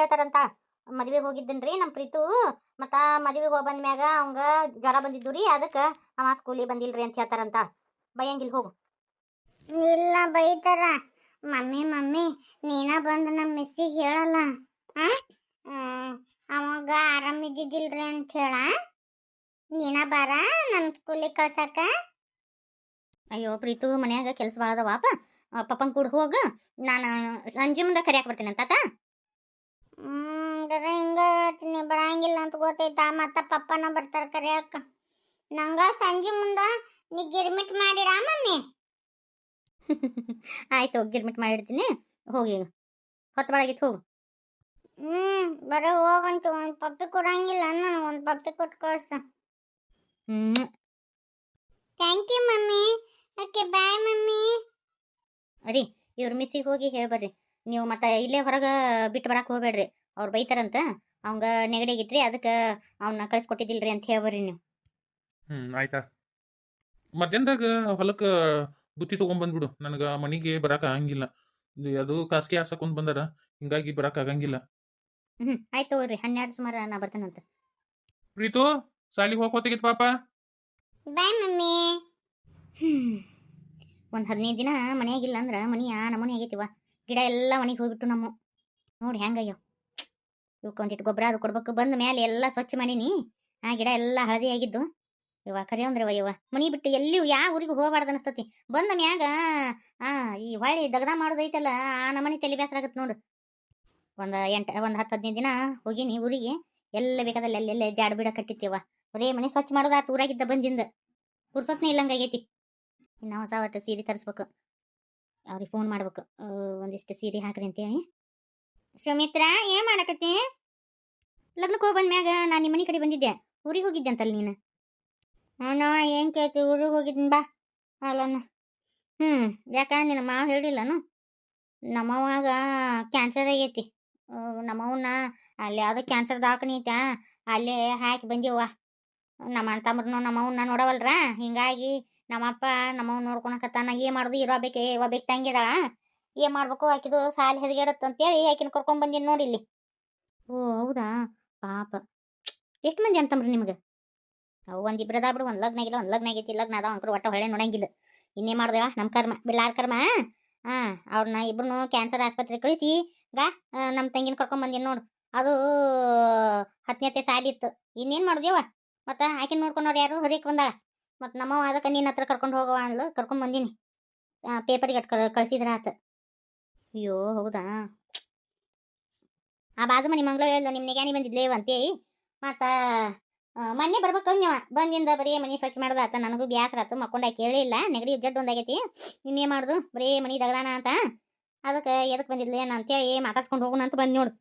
ಹೇಳ್ತಾರಂತ? ಮದ್ವೆಗೆ ಹೋಗಿದ್ದನ್ರಿ ನಮ್ಮ ಪ್ರೀತು. ಮತ್ತ ಮದ್ವೆಗೆ ಹೋಗಿ ಬಂದ್ಮ್ಯಾಗ ಅವಂಗ ಜ್ವರ ಬಂದಿದ್ದು ರೀ ಅದಕ್ಕೆ ಅವ ಸ್ಕೂಲಿಗೆ ಬಂದಿಲ್ರಿ ಅಂತ ಹೇಳ್ತಾರಂತ. ಬೈಯಂಗಿಲ್ಲ ಹೋಗು. ಇಲ್ಲ ಬೈತಾರ. ಮಮ್ಮಿ ಮಮ್ಮಿ ನೀನ ಬಂದು ನಮ್ಮ ಮಿಸ್ಸಿಗೆ ಹೇಳಲ್ಲ. ಅವಾಗ ಆರಾಮ ಅವಾಗ ಆರಾಮಿದ್ದಿದ್ದಿಲ್ರಿ ಅಂತ ಹೇಳ. ನೀನ ಬಾರ ನನ್ನ ಸ್ಕೂಲಿಗೆ ಕಳ್ಸಕ್ಕ ಅಯ್ಯೋ ಪ್ರೀತು ಮನ್ಯಾಗ ಕೆಲಸ ಭಾಳ ಪಪ್ಪನ್ ಕೂಡ ಹೋಗ. ನಾನು ಸಂಜೆ ಮುಂದೆ ಕರಿಯಾಕ ಬರ್ತೀನಿ ಅಂತ ಜರ ಹಿಂಗ ಹೇಳ್ತೀನಿ ಬರಂಗಿಲ್ಲ ಅಂತ ಗೊತ್ತೈತಾ. ಮತ್ತ ಪಪ್ಪನ ಬರ್ತಾರ ಕರಿಯಕ್ಕ ನಂಗ ಸಂಜೆ ಮುಂದ ನೀ ಗಿರ್ಮಿಟ್ ಮಾಡಿರಾ ಮಮ್ಮಿ? ಆಯ್ತು ಗಿರ್ಮಿಟ್ ಮಾಡಿರ್ತೀನಿ. ಹೋಗಿ ಹೊತ್ತು ಬಳಗಿತ್ತು ಹೋಗು. ಹ್ಮ್ ಬರೀ ಹೋಗಂತು ಒಂದ್ ಪಪ್ಪಿ ಕೊಡಂಗಿಲ್ಲ ನಾನು ಒಂದ್ ಪಪ್ಪಿ ಕೊಟ್ಟು ಕಳಿಸ. ಹ್ಞೂ thank you mummy. Okay bye mummy. ಅರಿ ಇವ್ರ ಮಿಸ್ಸಿಗೆ ಹೋಗಿ ಹೇಳ್ಬರ್ರಿ ನೀವು ಮತ್ತೆ ಇಲ್ಲೇ ಹೊರಗೆ ಬಿಟ್ಟು ಬರಕ್ಕೆ ಹೋಗ್ಬೇಡ್ರಿ. ಅವ್ರು ಬೈತಾರಂತ. ಅವಂಗ ನೆಗಡಿ ಆಗಿತ್ರಿ ಅದಕ್ಕೆ ಅವನ್ನ ಕಳಿಸ್ಕೊಟ್ಟಿದ್ದಿಲ್ರಿ ಅಂತ ಹೇಳ್ಬರ್ರಿ ನೀವು. ಹ್ಮ್ ಆಯ್ತಾ? ಮಧ್ಯಾಹ್ನದಾಗ ಹೊಲಕ್ಕೆ ಬುತ್ತಿ ತಗೊಂಡ್ಬಂದ್ಬಿಡು ನನಗೆ ಮನೆಗೆ ಬರಾಕ ಆಗಂಗಿಲ್ಲ. ಇದು ಅದು ಖಾಸಗಿ ಆರ್ಸಕೊಂಡ್ ಬಂದಾರ. ಹಿಂಗಾಗಿ ಬರಾಕ ಆಗಂಗಿಲ್ಲ. ಹ್ಞೂ ಆಯ್ತು ತಗೋರಿ ಹನ್ನೆರಡು ಸುಮಾರು ನಾ ಬರ್ತೇನಂತ. ಪ್ರೀತು ಸಾಲಿಗೆ ಹೋಗೋತಿಗಿತ್ ಪಾಪ? Bye mummy. ಒಂದು ಹದಿನೈದು ದಿನ ಮನೆಯಾಗಿಲ್ಲ ಅಂದ್ರೆ ಮನೆಯ ನಮೂನೆ ಆಗೈತಿವ ಗಿಡ ಎಲ್ಲ ಮನೆಗೆ ಹೋಗ್ಬಿಟ್ಟು ನಮ್ಮ ನೋಡಿ ಹೆಂಗಾಗ್ಯಾವ ಇವಕ್ಕೆ ಒಂದಿಟ್ಟು ಗೊಬ್ಬರ ಅದು ಕೊಡ್ಬೇಕು. ಬಂದ ಮೇಲೆ ಎಲ್ಲ ಸ್ವಚ್ಛ ಮಾಡೀನಿ. ಆ ಗಿಡ ಎಲ್ಲ ಹಳದಿ ಆಗಿದ್ದು. ಇವ ಕರೆ ಅಂದ್ರೆ ಇವ ಮನಿ ಬಿಟ್ಟು ಎಲ್ಲಿಯೂ ಯಾವ ಊರಿಗೆ ಹೋಗಬಾರ್ದು ಅನಿಸ್ತತಿ. ಬಂದ ಮ್ಯಾಗ, ಆ, ಈ ಹೊಳ್ಳಿ ದಗದ ಮಾಡೋದೈತಲ್ಲ ಆ ನಮನಿ ತಲೆ ಬೇಸರ ಆಗತ್ತೆ ನೋಡು. ಒಂದು ಎಂಟು, ಒಂದು ಹತ್ತು, ಹದಿನೈದು ದಿನ ಹೋಗಿನಿ ಊರಿಗೆ. ಎಲ್ಲ ಬೇಕಾದಲ್ಲಿ ಅಲ್ಲೆಲ್ಲ ಜಾಡ್ ಬಿಡ ಕಟ್ಟಿತ್ತೀವ. ಅದೇ ಮನೆ ಸ್ವಚ್ಛ ಮಾಡೋದು ಆ ಊರಾಗಿದ್ದ ಬಂದಿಂದ ಪುರ್ಸೊತ್ನೇ ಇಲ್ಲಂಗಾಗೈತಿ ಇನ್ನು ಹೊಸ ಒಟ್ಟು ಸೀರೆ ತರಿಸ್ಬೇಕು. ಅವ್ರಿಗೆ ಫೋನ್ ಮಾಡ್ಬೇಕು. ಒಂದಿಷ್ಟು ಸೀರೆ ಹಾಕ್ರಿ ಅಂತೇಳಿ. ಸುಮಿತ್ರ, ಏನ್ ಮಾಡಕತ್ತಿ? ಲಗ್ನಕ್ಕೆ ಹೋಗಿ ಬಂದ್ಮ್ಯಾಗ ನಾನು ನಿಮ್ಮ ಮನೆ ಕಡೆ ಬಂದಿದ್ದೆ. ಊರಿಗೆ ಹೋಗಿದ್ದೆ ಅಂತಲ್ಲ ನೀನು? ನಾ ಏನು ಕೇಳ್ತಿ? ಊರಿಗೆ ಹೋಗಿದ್ದೀನಿ ಬಾ. ಅಲ್ಲನ್ನ ಹ್ಞೂ ಯಾಕಂದ್ರೆ ನಿನ್ನ ಮಾವ ಹೇಳಿಲ್ಲನು? ನಮ್ಮವಾಗ ಕ್ಯಾನ್ಸರ್ ಆಗೈತಿ. ನಮ್ಮವನ್ನ ಅಲ್ಲಿ ಯಾವುದೋ ಕ್ಯಾನ್ಸರ್ ದವಾಖಾನೆ ಐತಾ ಅಲ್ಲೇ ಹಾಕಿ ಬಂದೀವ ನಮ್ಮ ಅಣ್ಣ ತಮ್ಮರ್ನು ನಮ್ಮವನ್ನ ನೋಡವಲ್ರ? ಹಿಂಗಾಗಿ ನಮ್ಮಪ್ಪ ನಮ್ಮವ್ ನೋಡ್ಕೊಳಕತ್ತಾನ ಏನ್ ಮಾಡುದು ಇರೋಬೇಕೆ ತಂಗಿ ಅದಾಳ ಏನ್ ಮಾಡ್ಬೇಕು, ಆಕಿದು ಸಾಲಿ ಹದಗೆಡತ್ತ ಅಂತೇಳಿ ಆಕಿನ ಕರ್ಕೊಂಡ್ ಬಂದೀನಿ ನೋಡಿ ಇಲ್ಲಿ. ಓ ಹೌದಾ? ಪಾಪ. ಎಷ್ಟು ಮಂದಿ ಅಂತಂಬ್ರಿ ನಿಮ್ಗೆ? ಅವು ಒಂದ್ ಇಬ್ರು ಅದಾವ ಬಿಡು, ಒಂದ್ ಲಗ್ನ ಆಗಿಲ್ಲ, ಒಂದ್ ಲಗ್ನ ಆಗೈತಿ, ಲಗ್ನ ಅದಾವ ಅಂಕರು ಒಟ್ಟ ಹೊಳೆ ನೋಡಂಗಿಲ್ಲ. ಇನ್ನೇ ಮಾಡ್ದೇವ ನಮ್ಮ ಕರ್ಮ ಬಿಳಾರ್ ಕರ್ಮ ಹಾ ಅವ್ರನ್ನ ಇಬ್ರು ಕ್ಯಾನ್ಸರ್ ಆಸ್ಪತ್ರೆ ಕಳಿಸಿ, ಗಾ ನಮ್ಮ ತಂಗಿನ ಕರ್ಕೊಂಡ್ ಬಂದೀನಿ ನೋಡು. ಅದು ಹತ್ತನೇತೆ ಸಾಲಿ ಇತ್ತು. ಇನ್ನೇನ್ ಮಾಡ್ದೇವ? ಮತ್ತ ಆಕಿನ ನೋಡ್ಕೊಂಡವ್ರು ಯಾರು? ಹೊರಕ್ಕೆ ಬಂದಾಳ? ಮತ್ತು ನಮ್ಮವ ಅದಕ್ಕೆ ನಿನ್ನ ಹತ್ರ ಕರ್ಕೊಂಡು ಹೋಗುವ ಅಂದ್ಲು, ಕರ್ಕೊಂಡು ಬಂದೀನಿ. ಪೇಪರ್ಗೆ ಅಟ್ ಕಳ್ಸಿದ್ರ ಆತ. ಅಯ್ಯೋ, ಹೌದಾ? ಆ ಬಾಜು ಮನೆ ಮಂಗಳ ಹೇಳಿದ್ಲು ನಿಮ್ಮ ನಿಗಾನಿ ಬಂದಿದ್ಲೇವ ಅಂತೇಳಿ. ಮತ್ತು ಮೊನ್ನೆ ಬರ್ಬೇಕು ನೀವು ಬಂದಿಂದ ಬರೀ ಮನೆ ಸ್ವಚ್ಛ ಮಾಡೋದು ಆತ, ನನಗೂ ಬ್ಯಾಸರ ಆತು, ಮಕ್ಕೊಂಡ ಕೇಳಿಲ್ಲ ನೆಗಡಿ ಜಡ್ ಒಂದಾಗೈತಿ. ಇನ್ನೇ ಮಾಡುದು, ಬರೀ ಮನೆ ದಗದಾನ ಅಂತ. ಅದಕ್ಕೆ ಎದಕ್ಕೆ ಬಂದಿದ್ಲು ಏನು ಅಂತೇಳಿ ಮಾತಾಡ್ಸ್ಕೊಂಡು ಹೋಗೋಣ ಅಂತ ಬಂದು ನೋಡು.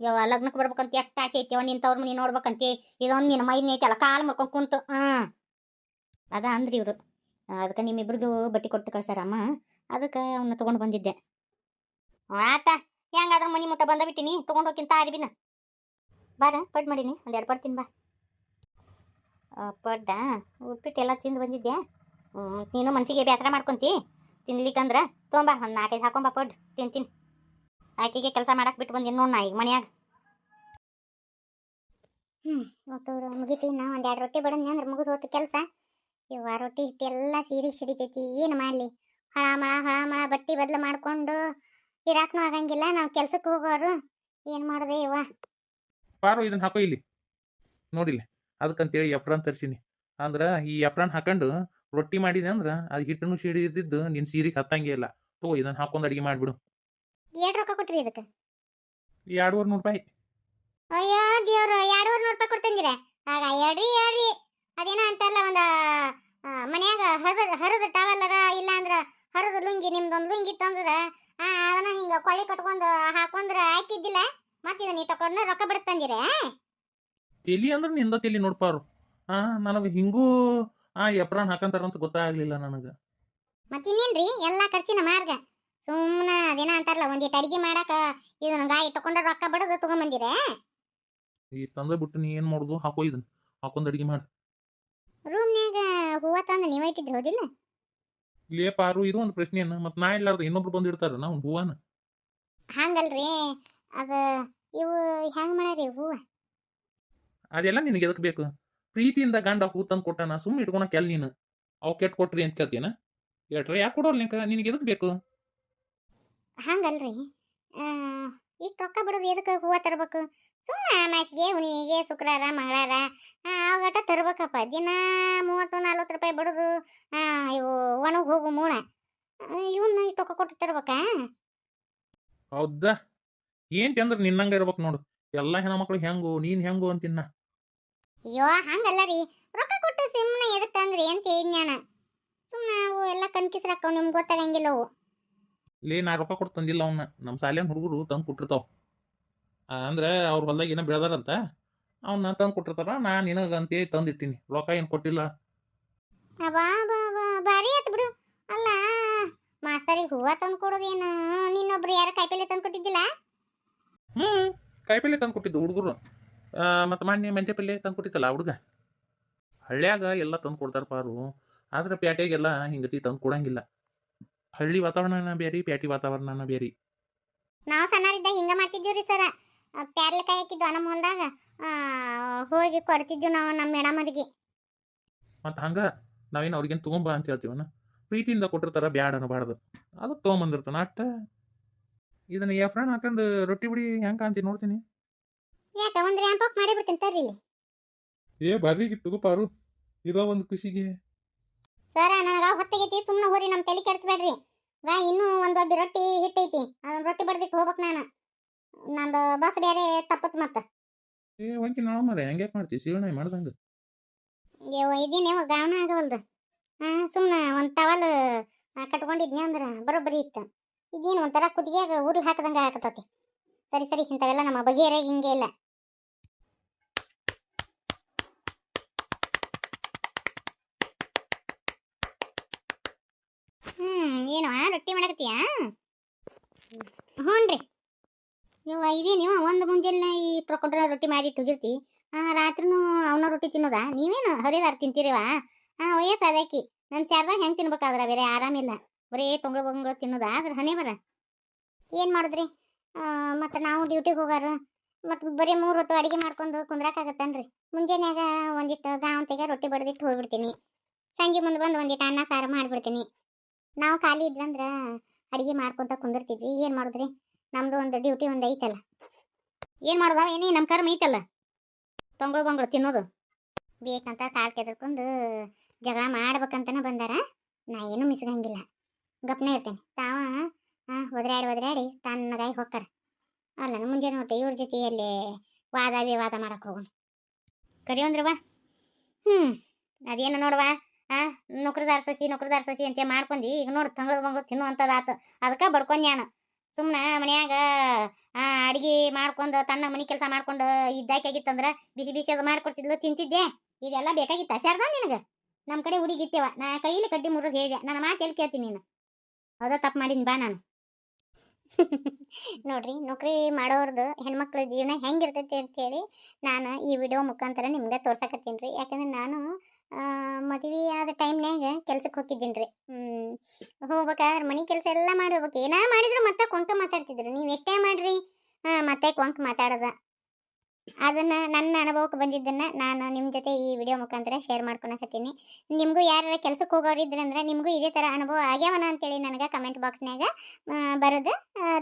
ಯವ್ವ ಲಗ್ನಕ್ಕೆ ಬರ್ಬೇಕಂತ ಎಷ್ಟು ಆಸೆ ಐತಿ ನಿಂತವ್ರ ಮನೆ ನೋಡ್ಬೇಕಂತೆ. ಇದೊಂದು ನಿನ್ನ ಐತಿ ಐತಲ್ಲ ಕಾಲು ಮುರ್ಕೊಂಡು ಕುಂತು, ಹಾಂ. ಅದ ಅಂದ್ರಿ ಇವರು. ಅದಕ್ಕೆ ನಿಮ್ಮಿಬ್ರಿಗೂ ಬಟ್ಟೆ ಕೊಟ್ಟು ಕಳ್ಸಾರಮ್ಮ ಅದಕ್ಕೆ ಅವನ್ನ ತಗೊಂಡು ಬಂದಿದ್ದೆ. ಆತ. ಹೆಂಗಾದ್ರೂ ಮನಿ ಮುಟ್ಟ ಬಂದ ಬಿಟ್ಟಿನಿ, ತಗೊಂಡು ಹೋಗಿಂತ ಅರಿಬಿನ. ಬಾರ, ಪಡ್ ಮಾಡೀನಿ. ಒಂದು ಎರಡು ಪಡ್ ತಿನ್ ಬಾ ಪಡ್ಡ ಉಪ್ಪಿಟ್ಟು ಎಲ್ಲ ತಿಂದು ಬಂದಿದ್ದೆ ಹ್ಞೂ ನೀನು ಮನ್ಸಿಗೆ ಬೇಸರ ಮಾಡ್ಕೊಂತಿ. ತಿನ್ಲಿಕ್ಕಂದ್ರೆ ತೊಗೊಂಬಾ, ಒಂದು ನಾಲ್ಕೈದು ಹಾಕೊಂಬಾ ಪಡ್, ತಿಂತೀನಿ. ಆಕೆಗೆ ಕೆಲಸ ಮಾಡಕ್ಕೆ ಬಿಟ್ಟು ಬಂದೀನಿ ನೋಡ್ ನಾ ಈಗ ಮನ್ಯಾಗ. ಒಟ್ಟು ಮುಗಿತು ನಾ ಒಂದು ಎರಡು ರೊಟ್ಟಿ ಬಡಂದಿ ಅಂದ್ರೆ ಮುಗಿದು ಹೋತು ಕೆಲಸ. ಇವ ರೊಟ್ಟಿ ಹಿಟ್ಟೆಲ್ಲ ಸೀರೆ ಸಿಡಿತೈತಿ ಏನು ಮಾಡಲಿ? ಹಳ ಮಳ ಹಳ ಮಳ ಬಟ್ಟಿ ಬದ್ಲು ಮಾಡ್ಕೊಂಡು ಇರಾಕ್ನು ಆಗಂಗಿಲ್ಲ ನಾವು ಕೆಲ್ಸಕ್ಕೆ ಹೋಗೋರು ಏನ್ ಮಾಡೋದೇ ಇವ? ಪಾರು ಇದನ್ನ ಹಾಕೋ ಇಲ್ಲಿ. ನೋಡಿಲ್ಲ? ಅದಕ್ಕಂತೇಳಿ ಎಪ್ರಾನ್ ತರ್ಸೀನಿ. ಅಂದ್ರ ಈ ಎಪ್ರಾನ್ ಹಾಕೊಂಡು ರೊಟ್ಟಿ ಮಾಡಿದೆ ಅಂದ್ರ ಅದು ಹಿಟ್ಟನ್ನು ಸಿಡಿದಿದ್ದು ನಿನ್ ಸೀರೆಗೆ ಹತ್ತಂಗೆ ಇಲ್ಲ. ತೋ ಇದನ್ನ ಹಾಕೊಂಡು ಅಡಿಗೆ ಮಾಡಿಬಿಡು. ಎರಡು ರೊಕ್ಕ ಕೊಟ್ರಿ ಇದಕ್ಕೆ? ಎರಡೂವರೆ ನೂರು ರೂಪಾಯಿ. ಅಯ್ಯೋ ದೇವ್ರು ಎರಡೂವರೆ ನೂರು ರೂಪಾಯಿ ಕೊಡ್ತಂದಿರ? ಆಗ ಹೇಳ್ರಿ ಹೇಳ್ರಿ ಅದೇನೋ ಅಂತಲ್ಲ ಒಂದ ಆ, ಮನ್ಯಾಗ ಹರದ ಹರದ ಟವಲ್ಲರ ಇಲ್ಲ ಅಂದ್ರ ಹರದ ಲುಂಗಿ ನಿಮ್ದೊಂದು ಲುಂಗಿ ತಂದ್ರ ಆ ಅದನ್ನ ಹಿಂಗ ಕೊಳ್ಳಿ ಕಟ್ಕೊಂಡು ಹಾಕೊಂಡ್ರೆ ಹಾಕಿದ್ದಿಲ್ಲ ಮತ್ತೆ ಇದನ್ನ ಇಟ್ಟಕೊಂಡು ರೊಕ್ಕ ಬಿಡ್ತಂದಿರ ತಲಿ ಅಂದ್ರೆ ನಿಂದ ತಲಿ ನೋಡ್ಪಾರು ಆ ನನಗೆ ಹಿಂಗೂ ಆ ಎಪ್ರಾನ್ ಹಾಕಂತಾರಂತ ಗೊತ್ತಾಗ್ಲಿಲ್ಲ ನನಗೆ. ಮತ್ತೆ ಇನ್ನೇನ್ರಿ ಎಲ್ಲಾ ಖರ್ಚಿನ ಮಾರ್ಗ. ಸುಮ್ಮನ ದಿನ ಅಂತಾರಲ್ಲ ಒಂದಿಟ್ಟು ಅಡಿಗೆ ಮಾಡಾಕ ಇದನ್ನ ಗಾಯ ಇಟ್ಟಕೊಂಡ್ರ ರೊಕ್ಕ ಬಿಡದು ತಗೊಂಬಂದಿರ? ಈ ತಂದ ಬಿಟ್ಟು ನೀ ಏನ್ ಮಾಡುದು? ಹಾಕೋ ಇದನ್ನ. ಹಾಕೊಂಡ್ ಅಡಿಗೆ ಮಾಡು. ರೂಮ್ನ್ಯಾಗ ಹೂವ ತಂದು ನೀವ ಇಟ್ಟಿದ್ರು ಹೌದಿಲ್ಲ? ಇಲ್ಲೇ ಪಾರು ಇದು ಒಂದು ಪ್ರಶ್ನೆ ಮತ್ತೆ ನಾ ಇಲ್ಲಾರ್ದ ಇನ್ನೊಬ್ರು ಬಂದಿರ್ತಾರ ನಾವು ಹೂವನ. ಹಂಗಲ್ರಿ ಅದು ಇವು ಹೆಂಗ್ ಮಾಡ್ಯಾರಿ ಹೂವ ಅದೆಲ್ಲ ನಿನಗೆ ಎದಕ್ ಬೇಕು? ಪ್ರೀತಿಯಿಂದ ಗಂಡ ಹೂ ತಂದು ಕೊಟ್ಟಾನ ಸುಮ್ಮನೆ ಇಟ್ಕೊಳಕ್ ಕೆಲ್ ನೀನು? ಅವು ಕೆಟ್ ಕೊಟ್ರಿ ಅಂತ ಕೇಳ್ತೀನ ಹೇಳ್ರಿ ಯಾಕೆ ಕೊಡೋಲ್ಲ ನಿಂಕ ನಿನಗೆ ಎದಕ್ ಬೇಕು? ಹಂಗಲ್ರಿ ಇಷ್ಟು ರೊಕ್ಕ ಬಿಡೋದು ಎದಕ್ಕೆ ಹೂವ ತರ್ಬೇಕು? ಸುಮ್ಮನೆ ಅಮಾಸಿಗೆ ಹುಣ್ಣಿಗೆ ಶುಕ್ರವಾರ ಮಂಗಳವಾರ ಅವಾಗಟ ತರ್ಬೇಕಪ್ಪ. ದಿನ ಮೂವತ್ತು ನಲ್ವತ್ತು ರೂಪಾಯಿ ಬಿಡೋದು ಇವು ಒಣಗ್ ಹೋಗು ಮೂಳ. ಇವನ್ನ ಇಷ್ಟು ರೊಕ್ಕ ಕೊಟ್ಟು ತರ್ಬೇಕಾ? ಹೌದಾ? ಏನ್ ಅಂದ್ರೆ ನಿನ್ನಂಗ ಇರ್ಬೇಕು ನೋಡು. ಎಲ್ಲ ಹೆಣ್ಮಕ್ಳು ಹೆಂಗು ನೀನ್ ಹೆಂಗು ಅಂತಿನ್ನ. ಅಯ್ಯೋ ಹಂಗಲ್ಲ ರೀ. ರೊಕ್ಕ ಕೊಟ್ಟು ಸುಮ್ಮನೆ ಎದಕ್ಕೆ ಅಂದ್ರೆ ಏನ್ ಜ್ಞಾನ ಸುಮ್ಮನೆ ಅವು ಎಲ್ಲ ಕನ್ಕಿಸ್ರಾಕವ್ ನಿಮ್ಗೆ ಗೊತ್ತಾಗಂಗಿಲ್ಲ ಅವು. ಲೇ ನಾ ರೊಕ್ಕ ಕೊಟ್ಟು ತಂದಿಲ್ಲ ಅವನ್ನ ನಮ್ಮ ಸಾಲಿಯನ್ ಹುಡುಗರು ತಂದು ಕೊಟ್ಟಿರ್ತಾವ. ಅಂದ್ರೆ ಅವ್ರ ಹೊಲ್ದಾಗ ಏನೋ ಬೆಳೆದಾರಂತ. ಅವನ್ನ ತಂದು ಕೊಟ್ಟಿರ್ತಾರ ನಾ ನಿನಗಂತೇ ತಂದಿಟ್ಟಿನಿ. ರೊಕ್ಕ ಏನು ಕೊಟ್ಟಿಲ್ಲ. ಅಬ್ಬಾ ಬಾ ಬಾ ಬಾರಿ ಆಯ್ತು ಬಿಡು. ಅಲ್ಲ ಮಾಸ್ತರಿಗೆ ಹೂವ ತಂದು ಕೊಡೋದೇನು? ನಿನ್ನೊಬ್ರು ಯಾರ ಕಾಯಿಪಲ್ಲೆ ತಂದು ಕೊಟ್ಟಿದ್ದಿಲ್ಲ? ಹ್ಮ್ ಕಾಯಿಪಲ್ಲೆ ತಂದು ಕೊಟ್ಟಿದ್ದು ಹುಡುಗರು. ಮತ್ತು ಮಾನ್ಯ ಮೆಂತೆ ಪಲ್ಲೆ ತಂದು ಕೊಟ್ಟಿತ್ತಲ್ಲ ಹುಡುಗ? ಹಳ್ಳ್ಯಾಗ ಎಲ್ಲ ತಂದು ಕೊಡ್ತಾರ ಪಾರು. ಆದ್ರೆ ಪ್ಯಾಟ್ಯಾಗೆಲ್ಲ ಹಿಂಗತಿ ತಂದು ಕೊಡಂಗಿಲ್ಲ. ಹಳ್ಳಿ ವಾತಾವರಣನ ಬೇರೆ ಪ್ಯಾಟಿ ವಾತಾವರಣನ ಬೇರೆ. ನಾವು ಸಣ್ಣರಿದ್ದಾಗ ಹಿಂಗ ಮಾಡ್ತಿದ್ದೀವ್ರಿ ಸರ. ಪ್ಯಾರ್ಲೆಕಾಯಿ ಹಾಕಿದ್ವು ನಮ್ಮ ಹೊಲದಾಗ ಹೋಗಿ ಕೊಡ್ತಿದ್ವಿ ನಾವು ನಮ್ಮ ಮೇಡಮರಿಗೆ ಮತ್ತು ಹಂಗ ನಾವೇನು ಅವ್ರಿಗೇನು ತಗೊಂಬ ಅಂತ ಹೇಳ್ತೀವನ? ಪ್ರೀತಿಯಿಂದ ಕೊಟ್ಟಿರ್ತಾರ ಬ್ಯಾಡ ಅನ್ನಬಾರ್ದು ಅದು ತೊಗೊಂಬಂದಿರ್ತಾನ. ಅಟ್ಟ ಇದನ್ನ ಎಫ್ರಾನ್ ಹಾಕೊಂಡು ರೊಟ್ಟಿ ಬಿಡಿ ಹೆಂಗೆ ಕಾಣ್ತೀನಿ ನೋಡ್ತೀನಿ. ಯಾಕ ಒಂದ್ ರ್ಯಾಂಪ್ ಮಾಡಿ ಬಿಡ್ತೀನಿ ತರ್ರಿ ಇಲ್ಲಿ. ಏ ಬರ್ರಿಗೆ ಪಾರು. ಇದೋ ಒಂದು ಖುಷಿಗೆ. ಸರ ನನಗ ಹೊತ್ತಿಗೈತಿ ಸುಮ್ಮನೆ ಹೋರಿ ನಮ್ಮ ತಲೆ ಕೆಡಿಸ್ಬೇಡ್ರಿ. ವಾ ಇನ್ನೂ ಒಂದು ಒಬ್ಬ ರೊಟ್ಟಿ ಹಿಟ್ಟೈತಿ. ಅದನ್ನ ರೊಟ್ಟಿ ಬಡ್ದಿಟ್ಟು ಹೋಗ್ಬೇಕು ನಾನು. ನಂದು ಬಸ್ ಬೇರೆ ತಪ್ಪತ್ ಮತ್ತ. ಏ ಹೊಂಕಿ ನೋಡಮ್ಮ ಹೆಂಗ್ಯಾಕೆ ಮಾಡ್ತೀವಿ ಸೀವಣೆ ಮಾಡ್ದಂಗೆ. ಯೋ ಇದೀನಿ ಗಾವನ ಆಗವಲ್ದು. ಹಾ ಸುಮ್ಮನೆ ಒಂದು ಟವಲ್ ಕಟ್ಕೊಂಡಿದ್ನಿ ಅಂದ್ರೆ ಬರೋಬ್ಬರಿ ಇತ್ತು. ಇದೇನು ಒಂಥರ ಕುದಿಯಾಗ ಉರ್ಲ್ ಹಾಕದಂಗ ಹಾಕತತಿ ಸರಿ ಸರಿ, ಇಂಥವೆಲ್ಲ ನಮ್ಮ ಬಗೆಹರ ಹಿಂಗೆ ಇಲ್ಲ. ಏನು ರೊಟ್ಟಿ ಮಾಡಕತ್ತೀಯಾ? ಹ್ಞೂನ್ರಿ ನೀವು ಇದೇ ನೀವು ಒಂದು ಮುಂಜಾನೆ ಈ ರೊಟ್ಟಿ ಮಾಡಿ ಆ, ರಾತ್ರಿನೂ ಅವನ ರೊಟ್ಟಿ ತಿನ್ನೋದಾ? ನೀವೇನು ಹರಿದಾರ ತಿಂತೀರಿವಾ? ಆ ವಯಸ್ಸು ಅದಕ್ಕೆ ನನ್ನ ಚಾರ್ದಾಗ ಹೆಂಗೆ ತಿನ್ಬೇಕಾದ್ರ ಬೇರೆ ಆರಾಮಿಲ್ಲ. ಬರೀ ತೊಂಗಳು ಬಂಗಳು ತಿನ್ನೋದಾ. ಅದ್ರ ಹಣೆ ಬರ ಏನು ಮಾಡಿದ್ರಿ? ಮತ್ತು ನಾವು ಡ್ಯೂಟಿಗೆ ಹೋಗಾರ. ಮತ್ತು ಬರೀ ಮೂರು ಹೊತ್ತು ಅಡಿಗೆ ಮಾಡ್ಕೊಂಡು ಕುಂದ್ರಾಕಾಗತ್ತನ್ರಿ ಮುಂಜಾನೆಯಾಗ ಒಂದಿಷ್ಟು ಗಾವಂತಿಗೆ ರೊಟ್ಟಿ ಬಡ್ದಿಟ್ಟು ಹೋಗ್ಬಿಡ್ತೀನಿ. ಸಂಜೆ ಮುಂದೆ ಬಂದು ಒಂದಿಟ್ಟು ಅನ್ನ, ಸಾರು ಮಾಡಿಬಿಡ್ತೀನಿ. ನಾವು ಖಾಲಿ ಇದ್ರಂದ್ರೆ ಅಡಿಗೆ ಮಾಡ್ಕೊಂತ ಕುಂದಿರ್ತಿದ್ವಿ. ಏನು ಮಾಡಿದ್ರಿ? ನಮ್ದು ಒಂದು ಡ್ಯೂಟಿ ಒಂದು ಐತಲ್ಲ. ಏನು ಮಾಡೋದವ ಏನೇ ನಮ್ಮ ಕರ್ಮ ಐತಲ್ಲ. ತೊಂಗಳು ಬಂಗಳು ತಿನ್ನೋದು. ಬೇಕಂತ ಕಾಲು ಕೆದರ್ಕೊಂಡು ಜಗಳ ಮಾಡ್ಬೇಕಂತನ ಬಂದಾರ. ನಾ ಏನೂ ಮಿಸ್ಗಂಗಿಲ್ಲ. ಗಪ್ನೇ ಇರ್ತೇನೆ. ತಾವ ಹಾಂ ಒದ್ರಾಡಿ ಒದ್ರಾಡಿ ತನ್ನದಾಗಿ ಹೋಗ್ತಾರ ಅಲ್ಲ ಮುಂಜಾನೆ ಹೊತ್ತು ಇವ್ರ ಜೊತೆಯಲ್ಲಿ ವಾದ, ವಿವಾದ ಮಾಡಕ್ಕೆ ಹೋಗೋಣ ಕರಿಯೊಂದ್ರವ ಹ್ಞೂ ಅದೇನು ನೋಡುವ ಆ, ನೌಕರದಾರ ಸೊಸಿ ನೌಕರದಾರ ಸೊಸಿ ಅಂತ ಮಾಡ್ಕೊಂಡು. ಈಗ ನೋಡಿ ತಂಗಳು ಬಂಗಳು ತಿನ್ನುವಂಥದ್ದಾತು. ಅದಕ್ಕೆ ಬಡ್ಕೊಂಡ್ಯಾನ ಸುಮ್ಮನೆ ಮನ್ಯಾಗ ಅಡಿಗೆ ಮಾಡ್ಕೊಂಡು ತನ್ನ ಮನೆ ಕೆಲಸ ಮಾಡ್ಕೊಂಡು ಇದ್ದಾಕಿತ್ತಂದ್ರೆ ಬಿಸಿ ಬಿಸಿ ಅದು ಮಾಡ್ಕೊಡ್ತಿದ್ಲು ತಿಂತಿದ್ದೆ ಇದೆಲ್ಲ ಬೇಕಾಗಿತ್ತು ಶಾರದಾ ನಿನಗೆ? ನಮ್ಮ ಕಡೆ ಹುಡುಗಿತ್ತೇವ ನಾ ಕೈಲಿ ಕಡ್ಡಿ ಮುರಿದು ಹೇಳಿದೆ ನನ್ನ ಮಾತು ಎಲ್ಲಿ ಕೇಳ್ತೀನಿ ನೀನು? ಅದ ತಪ್ಪು ಮಾಡಿನಿ ಬಾ ನಾನು. ನೋಡ್ರಿ, ನೌಕರಿ ಮಾಡೋರ್ದು ಹೆಣ್ಮಕ್ಳ ಜೀವನ ಹೆಂಗಿರ್ತೈತಿ ಅಂತೇಳಿ ನಾನು ಈ ವಿಡಿಯೋ ಮುಖಾಂತರ ನಿಮ್ಗೆ ತೋರ್ಸಕತ್ತೀನಿ ರೀ ಯಾಕಂದ್ರೆ ನಾನು ಮದುವೆ ಆದ ಟೈಮ್ನ್ಯಾಗ ಕೆಲ್ಸಕ್ಕೆ ಹೋಗಿದ್ದೀನಿ ರೀ ಹೋಗ್ಬೇಕಾದ್ರೆ ಮನೆ ಕೆಲಸ ಎಲ್ಲ ಮಾಡಿ ಹೋಗ್ಬೇಕು. ಏನೋ ಮಾಡಿದ್ರು ಮತ್ತೆ ಕೊಂಕ ಮಾತಾಡ್ತಿದ್ರು. ನೀವು ಎಷ್ಟೇ ಮಾಡಿರಿ? ಹಾಂ, ಮತ್ತೆ ಕೊಂಕ ಮಾತಾಡೋದ. ಅದನ್ನ ನನ್ನ ಅನುಭವಕ್ಕೆ ಬಂದಿದ್ದನ್ನ ನಾನು ನಿಮ್ಮ ಜೊತೆ ಈ ವಿಡಿಯೋ ಮುಖಾಂತರ ಶೇರ್ ಮಾಡ್ಕೊಳಕತ್ತೀನಿ. ನಿಮಗೂ ಯಾರು ಕೆಲಸಕ್ಕೆ ಹೋಗೋರು ಇದ್ರಂದ್ರೆ ನಿಮಗೂ ಇದೇ ಥರ ಅನುಭವ ಆಗ್ಯಾವನ ಅಂತೇಳಿ ನನಗೆ ಕಮೆಂಟ್ ಬಾಕ್ಸ್ನಾಗ ಬರೋದು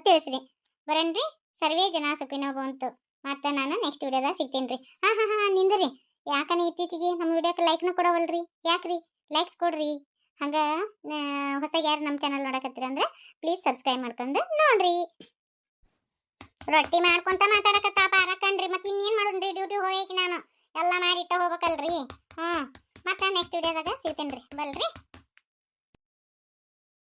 ತಿಳಿಸ್ರಿ. ಬರನ್ರಿ, ಸರ್ವೇ ಜನ ಸುಖಿನೋ ಬಂತು ಮತ್ತೆ ನಾನು ನೆಕ್ಸ್ಟ್ ವಿಡಿಯೋದಾಗ ಸಿಗ್ತೀನಿ ರೀ ಹಾಂ ಹಾಂ ಹಾಂ, ನಿಂದ್ರಿ. ಯಾಕನ ಇತ್ತೀಚೆಗೆ ನಮ್ಮ ವಿಡಿಯೋಕ್ಕೆ ಲೈಕ್ನು ಕೊಡವಲ್ರಿ? ಯಾಕ್ರಿ? ಲೈಕ್ಸ್ ಕೊಡ್ರಿ. ಹಂಗ ಹೊಸ ಯಾರು ನಮ್ಮ ಚಾನಲ್ ನೋಡಕತ್ತೀರ ಅಂದ್ರೆ ಪ್ಲೀಸ್ ಸಬ್ಸ್ಕ್ರೈಬ್ ಮಾಡ್ಕೊಂಡು ನೋಡ್ರಿ. ರೊಟ್ಟಿ ಮಾಡ್ಕೊಂತ ಮಾತಾಡಕತ್ತ ಪಾರಕನ್ರಿ ಮತ್ತೆ ಇನ್ನೇನ್ ಮಾಡೋಣ್ರಿ ಡ್ಯೂಟಿ ಹೋಗಿ ನಾನು. ಎಲ್ಲ ಮಾಡಿಟ್ಟ ಹೋಗ್ಬೇಕಲ್ರಿ. ಹ್ಞೂ ಮತ್ತೆ ನೆಕ್ಸ್ಟ್ ವಿಡಿಯೋದಾಗ ಸಿಗ್ತೇನ್ರಿ. ಬಲ್ರಿ?